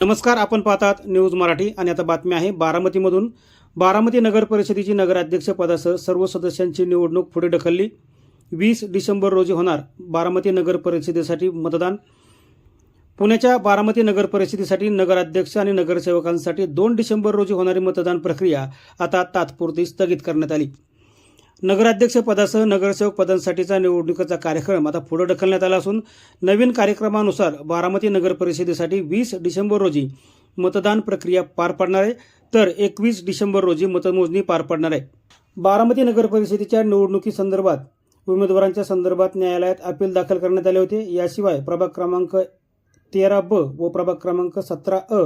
नमस्कार आपण पाहतात न्यूज मराठी आणि आता बातमी आहे बारामतीमधून. बारामती नगर परिषदेची नगराध्यक्षपदासह सर्व सदस्यांची निवडणूक पुढे ढकलली. वीस डिसेंबर रोजी होणार बारामती नगर परिषदेसाठी मतदान. पुण्याच्या बारामती नगर परिषदेसाठी नगराध्यक्ष आणि नगरसेवकांसाठी दोन डिसेंबर रोजी होणारी मतदान प्रक्रिया आता तात्पुरती स्थगित करण्यात आली. नगराध्यक्ष पदासह नगरसेवक पदांसाठीचा निवडणुकीचा कार्यक्रम आता पुढे ढकलण्यात आला असून नवीन कार्यक्रमानुसार बारामती नगर परिषदेसाठी वीस डिसेंबर रोजी मतदान प्रक्रिया पार पडणार आहे. तर एकवीस डिसेंबर रोजी मतमोजणी पार पडणार आहे. बारामती नगर परिषदेच्या निवडणुकीसंदर्भात उमेदवारांच्या संदर्भात न्यायालयात अपील दाखल करण्यात आले होते. याशिवाय प्रभाग क्रमांक तेरा ब व प्रभाग क्रमांक सतरा अ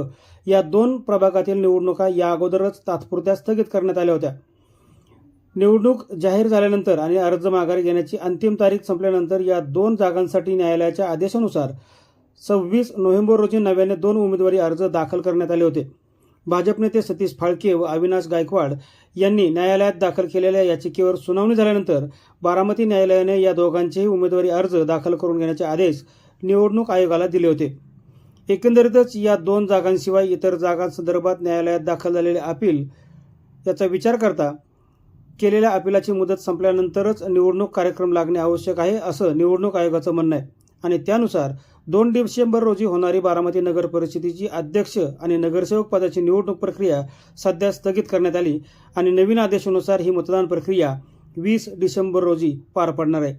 या दोन प्रभागातील निवडणुका या अगोदरच तात्पुरत्या स्थगित करण्यात आल्या होत्या. निवडणूक जाहीर झाल्यानंतर आणि अर्ज माघारी घेण्याची अंतिम तारीख संपल्यानंतर या दोन जागांसाठी न्यायालयाच्या आदेशानुसार सव्वीस नोव्हेंबर रोजी नव्याने दोन उमेदवारी अर्ज दाखल करण्यात आले होते. भाजप नेते सतीश फाळके व अविनाश गायकवाड यांनी न्यायालयात दाखल केलेल्या याचिकेवर सुनावणी झाल्यानंतर बारामती न्यायालयाने या दोघांचेही उमेदवारी अर्ज दाखल करून घेण्याचे आदेश निवडणूक आयोगाला दिले होते. एकंदरीतच या दोन जागांशिवाय इतर जागांसंदर्भात न्यायालयात दाखल झालेले अपील याचा विचार करता केलेल्या अपिलाची मुदत संपल्यानंतरच निवडणूक कार्यक्रम लागणे आवश्यक आहे असं निवडणूक आयोगाचं म्हणणं आहे. आणि त्यानुसार दोन डिसेंबर रोजी होणारी बारामती नगर परिषदेची अध्यक्ष आणि नगरसेवक पदाची निवडणूक प्रक्रिया सध्या स्थगित करण्यात आली आणि नवीन आदेशानुसार ही मतदान प्रक्रिया वीस डिसेंबर रोजी पार पडणार आहे.